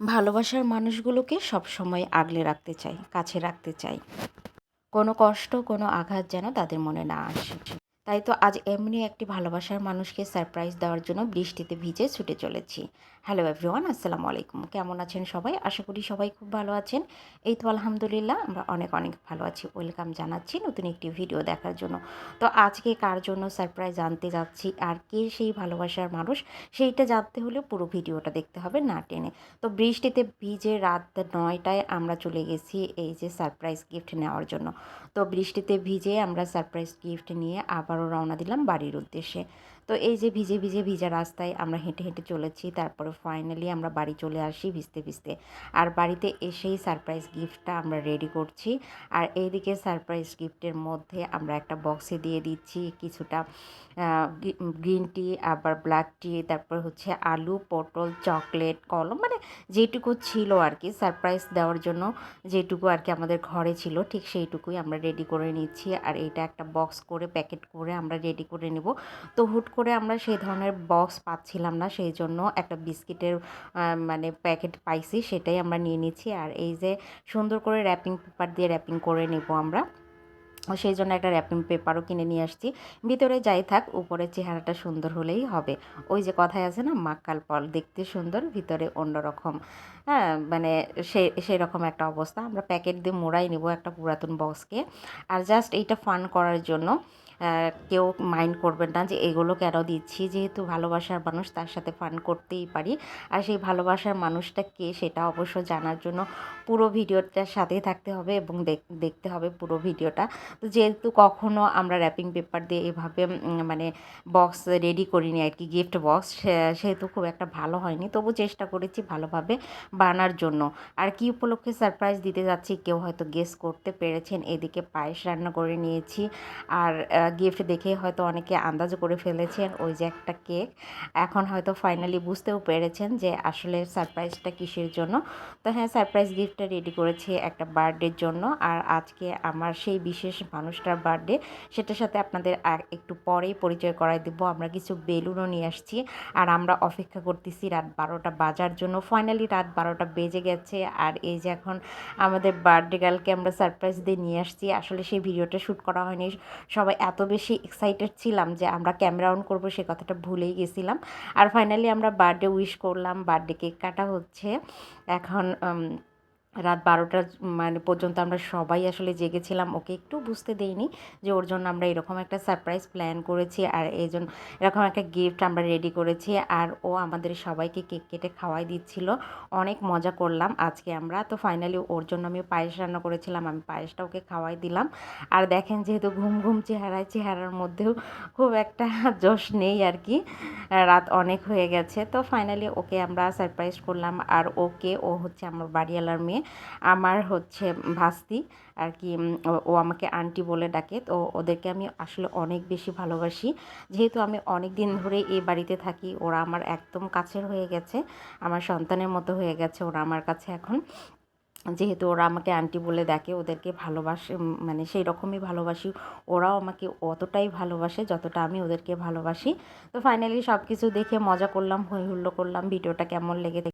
ভালোবাসার মানুষগুলোকে সবসময় আগলে রাখতে চাই, কাছে রাখতে চাই। কোনো কষ্ট, কোনো আঘাত যেন তাদের মনে না আসে তাই তো আজ এমনি একটি ভালোবাসার মানুষকে সারপ্রাইজ দেওয়ার জন্য বৃষ্টিতে ভিজে ছুটে চলেছি। হ্যালো এভরিওয়ান আসসালামু আলাইকুম। কেমন আছেন সবাই? আশা করি সবাই খুব ভালো আছেন। এই তো আলহামদুলিল্লাহ, আমরা অনেক অনেক ভালো আছি। ওয়েলকাম জানাচ্ছি নতুন একটি ভিডিও দেখার জন্য। তো আজকে কার জন্য সারপ্রাইজ আনতে যাচ্ছি আর কে সেই ভালোবাসার মানুষ, সেইটা জানতে হলে পুরো ভিডিওটা দেখতে হবে না টেনে। তো বৃষ্টিতে ভিজে রাত নয়টায় আমরা চলে গেছি এই যে সারপ্রাইজ গিফট নেওয়ার জন্য। তো বৃষ্টিতে ভিজে আমরা সারপ্রাইজ গিফট নিয়ে আবারও রওনা দিলাম বাড়ির উদ্দেশ্যে। তো এই যে ভিজে ভিজে, ভিজা রাস্তায় আমরা হেঁটে হেঁটে চলেছি, তারপরে ফাইনালি আমরা বাড়ি চলে আসি ভিজতে ভিজতে। আর বাড়িতে এসেই সারপ্রাইজ গিফটটা আমরা রেডি করছি। আর এইদিকে সারপ্রাইজ গিফটের মধ্যে আমরা একটা বক্সে দিয়ে দিচ্ছি কিছুটা গ্রিন টি আবার ব্ল্যাক টি তারপর হচ্ছে আলু, পটল চকলেট কলম মানে যেটুকু ছিল আর কি সারপ্রাইজ দেওয়ার জন্য যেটুকু আর কি আমাদের ঘরে ছিল, ঠিক সেইটুকুই আমরা রেডি করে নিচ্ছি। আর এটা একটা বক্স করে প্যাকেট করে আমরা রেডি করে নেব। তো হুট করে আমরা সেই ধরনের বক্স পাচ্ছিলাম না, সেই জন্য একটা বিস্কিটের মানে প্যাকেট পাইছি, সেটাই আমরা নিয়ে নিচ্ছি। আর এই যে সুন্দর করে র্যাপিং পেপার দিয়ে র্যাপিং করে নেব আমরা। সেই জন্য একটা র্যাপিং পেপারও কিনে নিয়ে আসছি। ভিতরে যাই থাক, উপরে চেহারাটা সুন্দর হলেই হবে। ওই যে কথায় আছে না মাক্কাল পল দেখতে সুন্দর, ভিতরে অন্যরকম। হ্যাঁ মানে সে সেই রকম একটা অবস্থা। আমরা প্যাকেট দিয়ে মোড়াই নেব একটা পুরাতন বক্সকে আর জাস্ট এইটা ফান করার জন্য কেউ মাইন্ড করবেন না যে এগুলো কেন দিচ্ছি। যেহেতু ভালোবাসার মানুষ, তার সাথে ফান করতেই পারি। আর সেই ভালোবাসার মানুষটা কে সেটা অবশ্য জানার জন্য পুরো ভিডিওটার সাথেই থাকতে হবে এবং দেখতে হবে পুরো ভিডিওটা। তো যেহেতু কখনও আমরা র্যাপিং পেপার দিয়ে এভাবে মানে বক্স রেডি করিনি আর কি গিফট বক্স সেহেতু খুব একটা ভালো হয়নি। তবু চেষ্টা করেছি ভালোভাবে বানার জন্য। আর কি উপলক্ষে সারপ্রাইজ দিতে যাচ্ছি, কেউ হয়তো গেস করতে পেরেছেন। এদিকে পায়েস রান্না করে নিয়েছি। আর গিফট দেখে হয়তো অনেকে আন্দাজ করে ফেলেছেন ওই যে একটা কেক। এখন হয়তো ফাইনালি বুঝতেও পেরেছেন যে আসলে সারপ্রাইজটা কিসের জন্য। তো হ্যাঁ সারপ্রাইজ গিফটটা রেডি করেছি একটা বার্থডের জন্য। আর আজকে আমার সেই বিশেষ মানুষটার বার্থডে সেটার সাথে আপনাদের একটু পরেই পরিচয় করাই দেবো। আমরা কিছু বেলুনও নিয়ে আসছি। আর আমরা অপেক্ষা করতেছি রাত বারোটা বাজার জন্য। ফাইনালি রাত বারোটা বেজে গেছে। আর এই যে এখন আমাদের বার্থডে গার্লকে আমরা সারপ্রাইজ দিয়ে নিয়ে আসছি। আসলে সেই ভিডিওটা শ্যুট করা হয়নি। সবাই এত বেশি এক্সাইটেড ছিলাম যে আমরা ক্যামেরা অন করব, সে কথাটা ভুলেই গেছিলাম। আর ফাইনালি আমরা বার্থডে উইশ করলাম বার্থডে কেক কাটা হচ্ছে। এখন রাত বারোটা মানে পর্যন্ত আমরা সবাই আসলে জেগেছিলাম। ওকে একটু বুঝতে দেইনি যে ওর জন্য আমরা এরকম একটা সারপ্রাইজ প্ল্যান করেছি আর এই জন্য এরকম একটা গিফট আমরা রেডি করেছি আর ও আমাদের সবাইকে কেক কেটে খাওয়াই দিচ্ছিল। অনেক মজা করলাম। আজকে আমরা, তো ফাইনালি ওর জন্য আমি পায়েস রান্না করেছিলাম। আমি পায়েসটা ওকে খাওয়াই দিলাম। আর দেখেন যেহেতু ঘুম ঘুম চেহারায়, চেহারার মধ্যেও খুব একটা জোশ নেই আর কি, রাত অনেক হয়ে গেছে। তো ফাইনালি ওকে আমরা সারপ্রাইজ করলাম। আর ওকে, ও হচ্ছে আমার বাড়িওয়ালার মেয়ে। আমার হচ্ছে ভাস্তি আর কি ও আমাকে আন্টি বলে ডাকে। তো ওদেরকে আমি আসলে অনেক বেশি ভালোবাসি। যেহেতু আমি অনেক দিন ধরে এই বাড়িতে থাকি, ওরা আমার একদম কাছের হয়ে গেছে, আমার সন্তানের মতো হয়ে গেছে, ওরা আমার কাছে এখন। যেহেতু ওরা আমাকে আন্টি বলে দেখে ওদেরকে ভালোবাসে মানে সেই রকমই ভালোবাসি। ওরাও আমাকে অতটাই ভালোবাসে যতটা আমি ওদেরকে ভালোবাসি। তো ফাইনালি সব কিছু দেখে মজা করলাম হই হুল্লো করলাম, ভিডিওটা কেমন লেগে